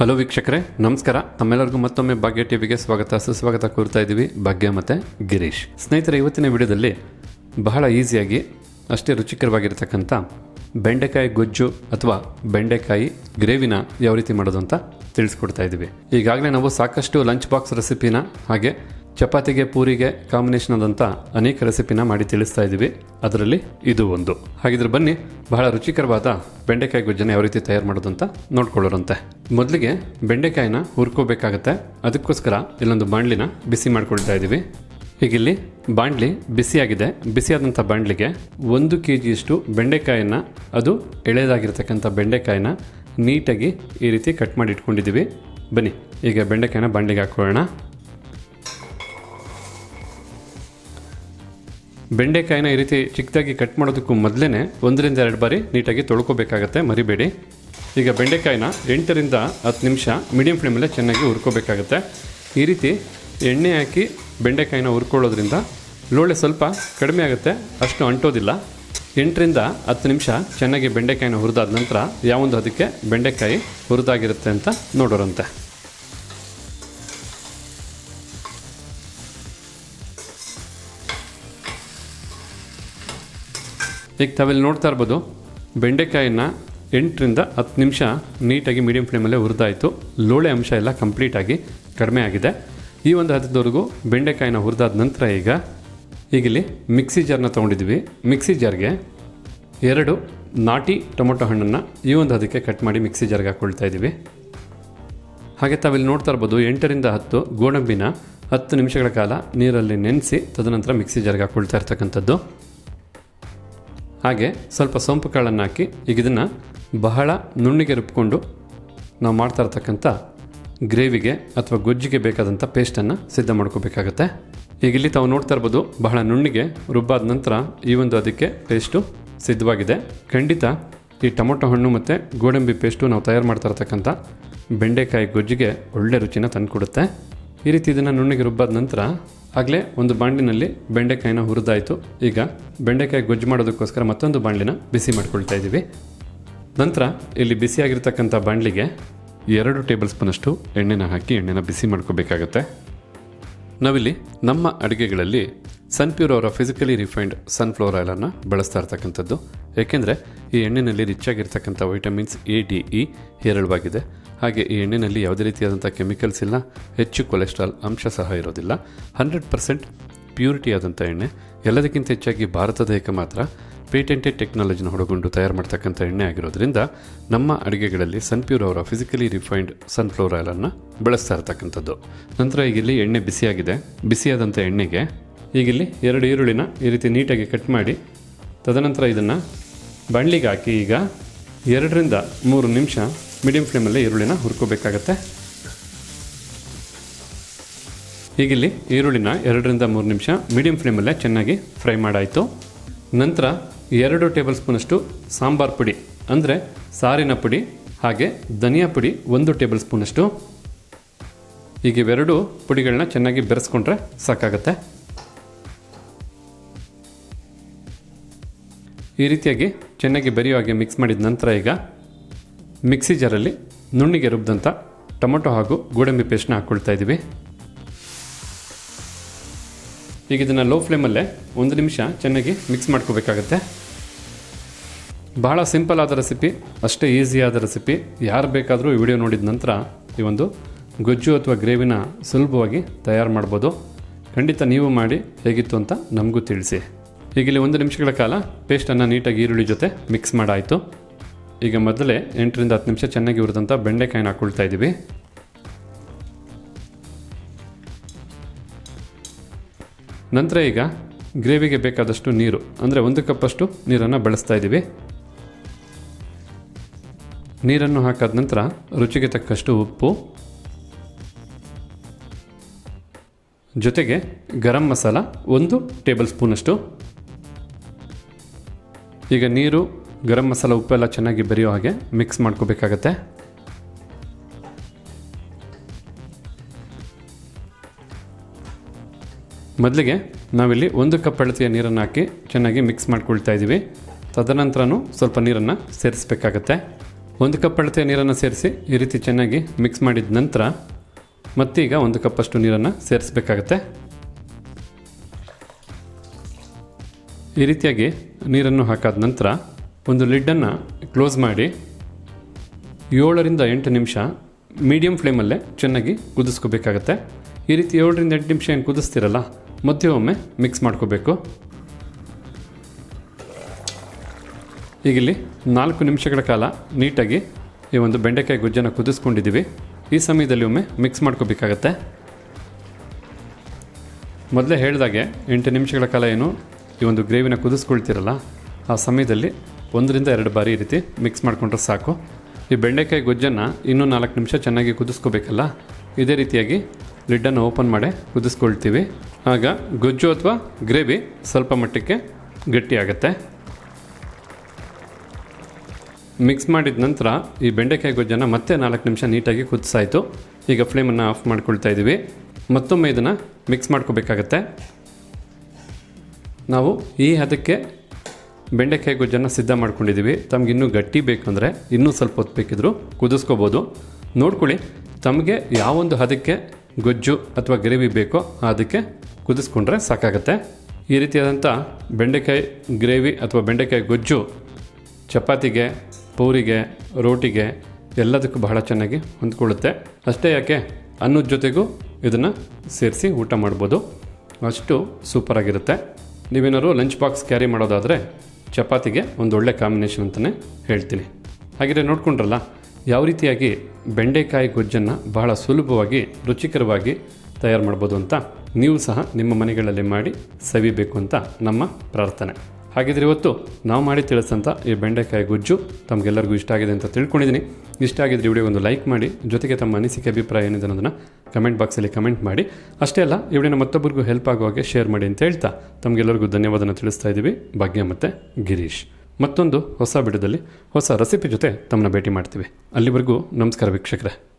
Hello ವೀಕ್ಷಕರೇ, ನಮಸ್ಕಾರ. ತಮ್ಮೆಲ್ಲರಿಗೂ ಮತ್ತೊಮ್ಮೆ ಭಾಗ್ಯ ಟಿವಿಗೆ ಸ್ವಾಗತ. ಸುಸ್ವಾಗತ ಕೋರ್ತಾ ಇದ್ದೀವಿ ಭಾಗ್ಯ ಮತ್ತು ಗಿರೀಶ್. ಸ್ನೇಹಿತರೆ, ಇವತ್ತಿನ ವಿಡಿಯೋದಲ್ಲಿ ಬಹಳ ಈಸಿಯಾಗಿ, ಅಷ್ಟೇ ರುಚಿಕರವಾಗಿರ್ತಕ್ಕಂಥ ಬೆಂಡೆಕಾಯಿ ಗೊಜ್ಜು ಅಥವಾ ಬೆಂಡೆಕಾಯಿ ಗ್ರೇವಿನ ಯಾವ ರೀತಿ ಮಾಡೋದು ಅಂತ ತಿಳಿಸ್ಕೊಡ್ತಾ ಇದ್ದೀವಿ. ಈಗಾಗಲೇ ನಾವು ಸಾಕಷ್ಟು ಲಂಚ್ ಬಾಕ್ಸ್ ರೆಸಿಪಿನ ಹಾಗೆ ಚಪಾತಿಗೆ, ಪೂರಿಗೆ ಕಾಂಬಿನೇಷನ್ ಆದಂಥ ಅನೇಕ ರೆಸಿಪಿನ ಮಾಡಿ ತಿಳಿಸ್ತಾ ಇದ್ದೀವಿ ಅದರಲ್ಲಿ ಇದು ಒಂದು. ಹಾಗಿದ್ರೆ ಬನ್ನಿ, ಬಹಳ ರುಚಿಕರವಾದ ಬೆಂಡೆಕಾಯಿ ಗೊಜ್ಜನ ಯಾವ ರೀತಿ ತಯಾರು ಮಾಡೋದು ಅಂತ ನೋಡ್ಕೊಳ್ಳೋರಂತೆ. ಮೊದಲಿಗೆ ಬೆಂಡೆಕಾಯಿನ ಹುರ್ಕೋಬೇಕಾಗತ್ತೆ. ಅದಕ್ಕೋಸ್ಕರ ಇಲ್ಲೊಂದು ಬಾಣಲಿನ ಬಿಸಿ ಮಾಡ್ಕೊಳ್ತಾ ಇದ್ದೀವಿ ಹೀಗಿಲ್ಲಿ ಬಾಂಡ್ಲಿ ಬಿಸಿಯಾಗಿದೆ. ಬಿಸಿಯಾದಂಥ ಬಾಂಡ್ಲಿಗೆ ಒಂದು ಕೆ ಜಿಯಷ್ಟು ಬೆಂಡೆಕಾಯಿನ ಅದು ಎಳೆದಾಗಿರ್ತಕ್ಕಂಥ ಬೆಂಡೆಕಾಯಿನ ನೀಟಾಗಿ ಈ ರೀತಿ ಕಟ್ ಮಾಡಿ ಇಟ್ಕೊಂಡಿದ್ದೀವಿ ಬನ್ನಿ, ಈಗ ಬೆಂಡೆಕಾಯಿನ ಬಾಂಡ್ಲಿಗೆ ಹಾಕೊಳ್ಳೋಣ ಬೆಂಡೆಕಾಯಿನ ಈ ರೀತಿ ಚಿಕ್ಕದಾಗಿ ಕಟ್ ಮಾಡೋದಕ್ಕೂ ಮೊದಲೇ ಒಂದರಿಂದ ಎರಡು ಬಾರಿ ನೀಟಾಗಿ ತೊಳ್ಕೊಬೇಕಾಗತ್ತೆ, ಮರಿಬೇಡಿ. ಈಗ ಬೆಂಡೆಕಾಯಿನ ಎಂಟರಿಂದ ಹತ್ತು ನಿಮಿಷ ಮೀಡಿಯಂ ಫ್ಲೇಮಲ್ಲೇ ಚೆನ್ನಾಗಿ ಹುರ್ಕೋಬೇಕಾಗತ್ತೆ. ಈ ರೀತಿ ಎಣ್ಣೆ ಹಾಕಿ ಬೆಂಡೆಕಾಯಿನ ಹುರ್ಕೊಳ್ಳೋದ್ರಿಂದ ಲೋಳೆ ಸ್ವಲ್ಪ ಕಡಿಮೆ ಆಗುತ್ತೆ, ಅಷ್ಟು ಅಂಟೋದಿಲ್ಲ. ಎಂಟರಿಂದ ಹತ್ತು ನಿಮಿಷ ಚೆನ್ನಾಗಿ ಬೆಂಡೆಕಾಯಿನ ಹುರಿದಾದ ನಂತರ ಯಾವೊಂದು ಅದಕ್ಕೆ ಬೆಂಡೆಕಾಯಿ ಹುರಿದಾಗಿರುತ್ತೆ ಅಂತ ನೋಡೋರಂತೆ. ಈಗ ತಾವೆಲ್ಲಿ ನೋಡ್ತಾ ಇರ್ಬೋದು, ಬೆಂಡೆಕಾಯಿನ ಎಂಟರಿಂದ ಹತ್ತು ನಿಮಿಷ ನೀಟಾಗಿ ಮೀಡಿಯಂ ಫ್ಲೇಮಲ್ಲೇ ಹುರಿದಾಯಿತು. ಲೋಳೆ ಅಂಶ ಎಲ್ಲ ಕಂಪ್ಲೀಟಾಗಿ ಕಡಿಮೆ ಆಗಿದೆ. ಈ ಒಂದು ಹದದವರೆಗೂ ಬೆಂಡೆಕಾಯಿನ ಹುರಿದಾದ ನಂತರ ಈಗ ಈಗಿಲ್ಲಿ ಮಿಕ್ಸಿ ಜಾರ್ನ ತೊಗೊಂಡಿದ್ವಿ ಮಿಕ್ಸಿ ಜಾರ್ಗೆ ಎರಡು ನಾಟಿ ಟೊಮೊಟೊ ಹಣ್ಣನ್ನು ಈ ಒಂದು ಹದಕ್ಕೆ ಕಟ್ ಮಾಡಿ ಮಿಕ್ಸಿ ಜಾರ್ಗೆ ಹಾಕ್ಕೊಳ್ತಾ ಇದ್ದೀವಿ. ಹಾಗೆ ತಾವಿಲ್ಲಿ ನೋಡ್ತಾ ಇರ್ಬೋದು, ಎಂಟರಿಂದ ಹತ್ತು ಗೋಡಂಬಿನ ಹತ್ತು ನಿಮಿಷಗಳ ಕಾಲ ನೀರಲ್ಲಿ ನೆನೆಸಿ ತದನಂತರ ಮಿಕ್ಸಿ ಜಾರ್ಗೆ ಹಾಕ್ಕೊಳ್ತಾ ಇರ್ತಕ್ಕಂಥದ್ದು. ಹಾಗೆ ಸ್ವಲ್ಪ ಸೋಂಪು ಕಾಳನ್ನು ಹಾಕಿ, ಈಗ ಇದನ್ನು ಬಹಳ ನುಣ್ಣಿಗೆ ರುಬ್ಕೊಂಡು ನಾವು ಮಾಡ್ತಾ ಇರ್ತಕ್ಕಂಥ ಗ್ರೇವಿಗೆ ಅಥವಾ ಗೊಜ್ಜಿಗೆ ಬೇಕಾದಂಥ ಪೇಸ್ಟನ್ನು ಸಿದ್ಧ ಮಾಡ್ಕೋಬೇಕಾಗತ್ತೆ. ಈಗ ಇಲ್ಲಿ ತಾವು ನೋಡ್ತಾ ಇರ್ಬೋದು, ಬಹಳ ನುಣ್ಣಿಗೆ ರುಬ್ಬಾದ ನಂತರ ಈ ಒಂದು ಅದಕ್ಕೆ ಪೇಸ್ಟು ಸಿದ್ಧವಾಗಿದೆ. ಖಂಡಿತ ಈ ಟೊಮೊಟೊ ಹಣ್ಣು ಮತ್ತು ಗೋಡಂಬಿ ಪೇಸ್ಟು ನಾವು ತಯಾರು ಮಾಡ್ತಾ ಇರ್ತಕ್ಕಂಥ ಬೆಂಡೆಕಾಯಿ ಗೊಜ್ಜಿಗೆ ಒಳ್ಳೆ ರುಚಿನ ತಂದುಕೊಡುತ್ತೆ. ಈ ರೀತಿ ಇದನ್ನು ನುಣ್ಣಿಗೆ ರುಬ್ಬಾದ ನಂತರ ಆಗಲೇ ಒಂದು ಬಾಂಡಿನಲ್ಲಿ ಬೆಂಡೆಕಾಯಿನ ಹುರಿದಾಯಿತು. ಈಗ ಬೆಂಡೆಕಾಯಿ ಗೊಜ್ಜು ಮಾಡೋದಕ್ಕೋಸ್ಕರ ಮತ್ತೊಂದು ಬಾಣಲಿನ ಬಿಸಿ ಮಾಡ್ಕೊಳ್ತಾ ಇದ್ದೀವಿ ನಂತರ ಇಲ್ಲಿ ಬಿಸಿಯಾಗಿರ್ತಕ್ಕಂಥ ಬಾಣಲಿಗೆ ಎರಡು ಟೇಬಲ್ ಸ್ಪೂನಷ್ಟು ಎಣ್ಣೆನ ಹಾಕಿ ಎಣ್ಣೆನ ಬಿಸಿ ಮಾಡ್ಕೋಬೇಕಾಗತ್ತೆ. ನಾವಿಲ್ಲಿ ನಮ್ಮ ಅಡುಗೆಗಳಲ್ಲಿ ಸನ್ಪ್ಯೂರ್ ಅವರ ಫಿಸಿಕಲಿ ರಿಫೈನ್ಡ್ ಸನ್ಫ್ಲವರ್ ಆಯಿಲನ್ನು ಬಳಸ್ತಾ ಇರ್ತಕ್ಕಂಥದ್ದು. ಏಕೆಂದರೆ ಈ ಎಣ್ಣೆಯಲ್ಲಿ ರಿಚ್ ಆಗಿರ್ತಕ್ಕಂಥ ವೈಟಮಿನ್ಸ್ ಎ ಡಿ ಇ ಹೇರಳವಾಗಿದೆ. ಹಾಗೆ ಈ ಎಣ್ಣೆಯಲ್ಲಿ ಯಾವುದೇ ರೀತಿಯಾದಂಥ ಕೆಮಿಕಲ್ಸ್ ಇಲ್ಲ. ಹೆಚ್ಚು ಕೊಲೆಸ್ಟ್ರಾಲ್ ಅಂಶ ಸಹ ಇರೋದಿಲ್ಲ. ಹಂಡ್ರೆಡ್ ಪರ್ಸೆಂಟ್ ಪ್ಯೂರಿಟಿ ಆದಂಥ ಎಣ್ಣೆ. ಎಲ್ಲದಕ್ಕಿಂತ ಹೆಚ್ಚಾಗಿ ಭಾರತದ ಏಕ ಮಾತ್ರ. ಪೇಟೆಂಟೆಡ್ ಟೆಕ್ನಾಲಜಿನ ಹೊಡಗೊಂಡು ತಯಾರು ಮಾಡ್ತಕ್ಕಂಥ ಎಣ್ಣೆ ಆಗಿರೋದ್ರಿಂದ ನಮ್ಮ ಅಡುಗೆಗಳಲ್ಲಿ ಸನ್ಪ್ಯೂರ್ ಅವರ ಫಿಸಿಕಲಿ ರಿಫೈನ್ಡ್ ಸನ್ಫ್ಲವರ್ ಆಯಿಲನ್ನು ಬಳಸ್ತಾ ಇರ್ತಕ್ಕಂಥದ್ದು. ನಂತರ ಈಗ ಇಲ್ಲಿ ಎಣ್ಣೆ ಬಿಸಿಯಾಗಿದೆ. ಬಿಸಿಯಾದಂಥ ಎಣ್ಣೆಗೆ ಈಗಿಲ್ಲಿ ಎರಡು ಈರುಳ್ಳಿನ ಈ ರೀತಿ ನೀಟಾಗಿ ಕಟ್ ಮಾಡಿ, ತದನಂತರ ಇದನ್ನು ಬಾಣಲಿಗೆ ಹಾಕಿ ಈಗ ಎರಡರಿಂದ ಮೂರು ನಿಮಿಷ ಮೀಡಿಯಂ ಫ್ಲೇಮಲ್ಲಿ ಈರುಳ್ಳಿನ ಹುರ್ಕೋಬೇಕಾಗತ್ತೆ. ಈಗಿಲ್ಲಿ ಈರುಳ್ಳಿನ ಎರಡರಿಂದ ಮೂರು ನಿಮಿಷ ಮೀಡಿಯಂ ಫ್ಲೇಮಲ್ಲೇ ಚೆನ್ನಾಗಿ ಫ್ರೈ ಮಾಡಾಯಿತು. ನಂತರ ಎರಡು ಟೇಬಲ್ ಸ್ಪೂನಷ್ಟು ಸಾಂಬಾರ್ ಪುಡಿ, ಅಂದರೆ ಸಾರಿನ ಪುಡಿ ಹಾಗೆ ಧನಿಯಾ ಪುಡಿ ಒಂದು ಟೇಬಲ್ ಸ್ಪೂನಷ್ಟು. ಈಗ ಇವೆರಡು ಪುಡಿಗಳನ್ನ ಚೆನ್ನಾಗಿ ಬೆರೆಸ್ಕೊಂಡ್ರೆ ಸಾಕಾಗತ್ತೆ. ಈ ರೀತಿಯಾಗಿ ಚೆನ್ನಾಗಿ ಬೆರೆಯುವ ಹಾಗೆ ಮಿಕ್ಸ್ ಮಾಡಿದ ನಂತರ ಈಗ ಮಿಕ್ಸಿ ಜಾರಲ್ಲಿ ನುಣ್ಣಿಗೆ ರುಬ್ಬಿದಂಥ ಟೊಮೊಟೊ ಹಾಗೂ ಗೋಡಂಬಿ ಪೇಸ್ಟ್ನ ಹಾಕ್ಕೊಳ್ತಾ ಇದ್ದೀವಿ. ಈಗ ಇದನ್ನು ಲೋ ಫ್ಲೇಮಲ್ಲೇ ಒಂದು ನಿಮಿಷ ಚೆನ್ನಾಗಿ ಮಿಕ್ಸ್ ಮಾಡ್ಕೋಬೇಕಾಗತ್ತೆ. ಬಹಳ ಸಿಂಪಲ್ ಆದ ರೆಸಿಪಿ, ಅಷ್ಟೇ ಈಸಿ ಆದ ರೆಸಿಪಿ. ಯಾರು ಬೇಕಾದರೂ ಈ ವಿಡಿಯೋ ನೋಡಿದ ನಂತರ ಈ ಒಂದು ಗೊಜ್ಜು ಅಥವಾ ಗ್ರೇವಿನ ಸುಲಭವಾಗಿ ತಯಾರು ಮಾಡ್ಬೋದು. ಖಂಡಿತ ನೀವು ಮಾಡಿ ಹೇಗಿತ್ತು ಅಂತ ನಮಗೂ ತಿಳಿಸಿ. ಈಗಿಲ್ಲಿ ಒಂದು ನಿಮಿಷಗಳ ಕಾಲ ಪೇಸ್ಟನ್ನು ನೀಟಾಗಿ ಈರುಳ್ಳಿ ಜೊತೆ ಮಿಕ್ಸ್ ಮಾಡಾಯಿತು. ಈಗ ಮೊದಲೇ ಎಂಟರಿಂದ ಹತ್ತು ನಿಮಿಷ ಚೆನ್ನಾಗಿ ಹುರಿದಂಥ ಬೆಂಡೆಕಾಯಿನ ಹಾಕ್ಕೊಳ್ತಾ ಇದ್ದೀವಿ. ನಂತರ ಈಗ ಗ್ರೇವಿಗೆ ಬೇಕಾದಷ್ಟು ನೀರು, ಅಂದರೆ ಒಂದು ಕಪ್ಪಷ್ಟು ನೀರನ್ನು ಬಳಸ್ತಾ ಇದ್ದೀವಿ. ನೀರನ್ನು ಹಾಕಾದ ನಂತರ ರುಚಿಗೆ ತಕ್ಕಷ್ಟು ಉಪ್ಪು, ಜೊತೆಗೆ ಗರಂ ಮಸಾಲ ಒಂದು ಟೇಬಲ್ ಸ್ಪೂನಷ್ಟು. ಈಗ ನೀರು ಗರಂ ಮಸಾಲ ಉಪ್ಪೆಲ್ಲ ಚೆನ್ನಾಗಿ ಬೆರೆಯೋ ಹಾಗೆ ಮಿಕ್ಸ್ ಮಾಡ್ಕೋಬೇಕಾಗತ್ತೆ. ಮೊದಲಿಗೆ ನಾವಿಲ್ಲಿ ಒಂದು ಕಪ್ ಅಳತೆಯ ನೀರನ್ನು ಹಾಕಿ ಚೆನ್ನಾಗಿ ಮಿಕ್ಸ್ ಮಾಡ್ಕೊಳ್ತಾ ಇದ್ದೀವಿ. ತದನಂತರನೂ ಸ್ವಲ್ಪ ನೀರನ್ನು ಸೇರಿಸಬೇಕಾಗತ್ತೆ. ಒಂದು ಕಪ್ ಅಳತೆಯ ನೀರನ್ನು ಸೇರಿಸಿ ಈ ರೀತಿ ಚೆನ್ನಾಗಿ ಮಿಕ್ಸ್ ಮಾಡಿದ ನಂತರ ಮತ್ತೀಗ ಒಂದು ಕಪ್ಪಷ್ಟು ನೀರನ್ನು ಸೇರಿಸಬೇಕಾಗತ್ತೆ. ಈ ರೀತಿಯಾಗಿ ನೀರನ್ನು ಹಾಕಾದ ನಂತರ ಒಂದು ಲಿಡ್ಡನ್ನು ಕ್ಲೋಸ್ ಮಾಡಿ ಏಳರಿಂದ ಎಂಟು ನಿಮಿಷ ಮೀಡಿಯಂ ಫ್ಲೇಮಲ್ಲೇ ಚೆನ್ನಾಗಿ ಕುದಿಸ್ಕೋಬೇಕಾಗತ್ತೆ. ಈ ರೀತಿ ಏಳರಿಂದ ಎಂಟು ನಿಮಿಷ ಏನು ಕುದಿಸ್ತಿರಲ್ಲ ಮಧ್ಯೆ ಒಮ್ಮೆ ಮಿಕ್ಸ್ ಮಾಡ್ಕೋಬೇಕು ಈಗಿಲ್ಲಿ ನಾಲ್ಕು ನಿಮಿಷಗಳ ಕಾಲ ನೀಟಾಗಿ ಈ ಒಂದು ಬೆಂಡೆಕಾಯಿ ಗೊಜ್ಜನ್ನು ಕುದಿಸ್ಕೊಂಡಿದ್ದೀವಿ. ಈ ಸಮಯದಲ್ಲಿ ಒಮ್ಮೆ ಮಿಕ್ಸ್ ಮಾಡ್ಕೋಬೇಕಾಗತ್ತೆ. ಮೊದಲೇ ಹೇಳಿದಾಗೆ ಎಂಟು ನಿಮಿಷಗಳ ಕಾಲ ಏನು ಈ ಒಂದು ಗ್ರೇವಿನ ಕುದಿಸ್ಕೊಳ್ತೀರಲ್ಲ, ಆ ಸಮಯದಲ್ಲಿ ಒಂದರಿಂದ ಎರಡು ಬಾರಿ ರೀತಿ ಮಿಕ್ಸ್ ಮಾಡಿಕೊಂಡ್ರೆ ಸಾಕು. ಈ ಬೆಂಡೆಕಾಯಿ ಗೊಜ್ಜನ್ನು ಇನ್ನೂ ನಾಲ್ಕು ನಿಮಿಷ ಚೆನ್ನಾಗಿ ಕುದಿಸ್ಕೋಬೇಕಲ್ಲ? ಇದೇ ರೀತಿಯಾಗಿ ಲಿಡ್ಡನ್ನು ಓಪನ್ ಮಾಡಿ ಕುದಿಸ್ಕೊಳ್ತೀವಿ. ಆಗ ಗೊಜ್ಜು ಅಥವಾ ಗ್ರೇವಿ ಸ್ವಲ್ಪ ಮಟ್ಟಕ್ಕೆ ಗಟ್ಟಿಯಾಗತ್ತೆ. ಮಿಕ್ಸ್ ಮಾಡಿದ ನಂತರ ಈ ಬೆಂಡೆಕಾಯಿ ಗೊಜ್ಜನ್ನು ಮತ್ತೆ ನಾಲ್ಕು ನಿಮಿಷ ನೀಟಾಗಿ ಕುದಿಸಾಯಿತು. ಈಗ ಫ್ಲೇಮನ್ನು ಆಫ್ ಮಾಡ್ಕೊಳ್ತಾ ಇದ್ದೀವಿ. ಮತ್ತೊಮ್ಮೆ ಇದನ್ನು ಮಿಕ್ಸ್ ಮಾಡ್ಕೋಬೇಕಾಗತ್ತೆ. ನಾವು ಈ ಹದಕ್ಕೆ ಬೆಂಡೆಕಾಯಿ ಗೊಜ್ಜನ್ನು ಸಿದ್ಧ ಮಾಡ್ಕೊಂಡಿದ್ದೀವಿ ತಮ್ಗೆ ಇನ್ನೂ ಗಟ್ಟಿ ಬೇಕಂದರೆ ಇನ್ನೂ ಸ್ವಲ್ಪ ಹೊತ್ತು ಬೇಕಿದ್ರು ಕುದಿಸ್ಕೋಬೋದು. ನೋಡ್ಕೊಳ್ಳಿ, ತಮಗೆ ಯಾವೊಂದು ಹದಕ್ಕೆ ಗೊಜ್ಜು ಅಥವಾ ಗ್ರೇವಿ ಬೇಕೋ ಅದಕ್ಕೆ ಕುದಿಸ್ಕೊಂಡ್ರೆ ಸಾಕಾಗತ್ತೆ. ಈ ರೀತಿಯಾದಂಥ ಬೆಂಡೆಕಾಯಿ ಗ್ರೇವಿ ಅಥವಾ ಬೆಂಡೆಕಾಯಿ ಗೊಜ್ಜು ಚಪಾತಿಗೆ, ಪೂರಿಗೆ, ರೋಟಿಗೆ ಎಲ್ಲದಕ್ಕೂ ಬಹಳ ಚೆನ್ನಾಗಿ ಹೊಂದ್ಕೊಳ್ಳುತ್ತೆ. ಅಷ್ಟೇ ಯಾಕೆ, ಅನ್ನದ ಜೊತೆಗೂ ಇದನ್ನು ಸೇರಿಸಿ ಊಟ ಮಾಡ್ಬೋದು. ಅಷ್ಟು ಸೂಪರಾಗಿರುತ್ತೆ ನೀವೇನಾದ್ರು ಲಂಚ್ ಬಾಕ್ಸ್ ಕ್ಯಾರಿ ಮಾಡೋದಾದರೆ ಚಪಾತಿಗೆ ಒಂದು ಒಳ್ಳೆ ಕಾಂಬಿನೇಷನ್ ಅಂತಲೇ ಹೇಳ್ತೀನಿ. ಹಾಗಿದ್ರೆ ನೋಡ್ಕೊಂಡ್ರಲ್ಲ, ಯಾವ ರೀತಿಯಾಗಿ ಬೆಂಡೆಕಾಯಿ ಗೊಜ್ಜನ್ನು ಬಹಳ ಸುಲಭವಾಗಿ, ರುಚಿಕರವಾಗಿ ತಯಾರು ಮಾಡ್ಬೋದು ಅಂತ ನೀವು ಸಹ ನಿಮ್ಮ ಮನೆಗಳಲ್ಲಿ ಮಾಡಿ ಸವಿಬೇಕು ಅಂತ ನಮ್ಮ ಪ್ರಾರ್ಥನೆ. ಹಾಗಿದ್ರೆ ಇವತ್ತು ನಾವು ಮಾಡಿ ತಿಳಿಸಂತ ಈ ಬೆಂಡೆಕಾಯಿ ಗೊಜ್ಜು ತಮಗೆಲ್ಲರಿಗೂ ಇಷ್ಟ ಆಗಿದೆ ಅಂತ ತಿಳ್ಕೊಂಡಿದ್ದೀನಿ. ಇಷ್ಟ ಆಗಿದ್ರೆ ವಿಡಿಯೋ ಒಂದು ಲೈಕ್ ಮಾಡಿ, ಜೊತೆಗೆ ತಮ್ಮ ಅನಿಸಿಕೆ, ಅಭಿಪ್ರಾಯ ಏನಿದೆ ಅನ್ನೋದನ್ನು ಕಮೆಂಟ್ ಬಾಕ್ಸಲ್ಲಿ ಕಮೆಂಟ್ ಮಾಡಿ. ಅಷ್ಟೇ ಅಲ್ಲ, ಈ ಮತ್ತೊಬ್ಬರಿಗೂ ಹೆಲ್ಪ್ ಆಗೋ ಹಾಗೆ ಶೇರ್ ಮಾಡಿ ಅಂತ ಹೇಳ್ತಾ ತಮಗೆಲ್ಲರಿಗೂ ಧನ್ಯವಾದನ ತಿಳಿಸ್ತಾ ಇದ್ದೀವಿ. ಭಾಗ್ಯ ಮತ್ತು ಗಿರೀಶ್. ಮತ್ತೊಂದು ಹೊಸ ಬಿಡದಲ್ಲಿ ಹೊಸ ರೆಸಿಪಿ ಜೊತೆ ತಮ್ಮನ್ನ ಭೇಟಿ ಮಾಡ್ತೀವಿ. ಅಲ್ಲಿವರೆಗೂ ನಮಸ್ಕಾರ ವೀಕ್ಷಕರೇ.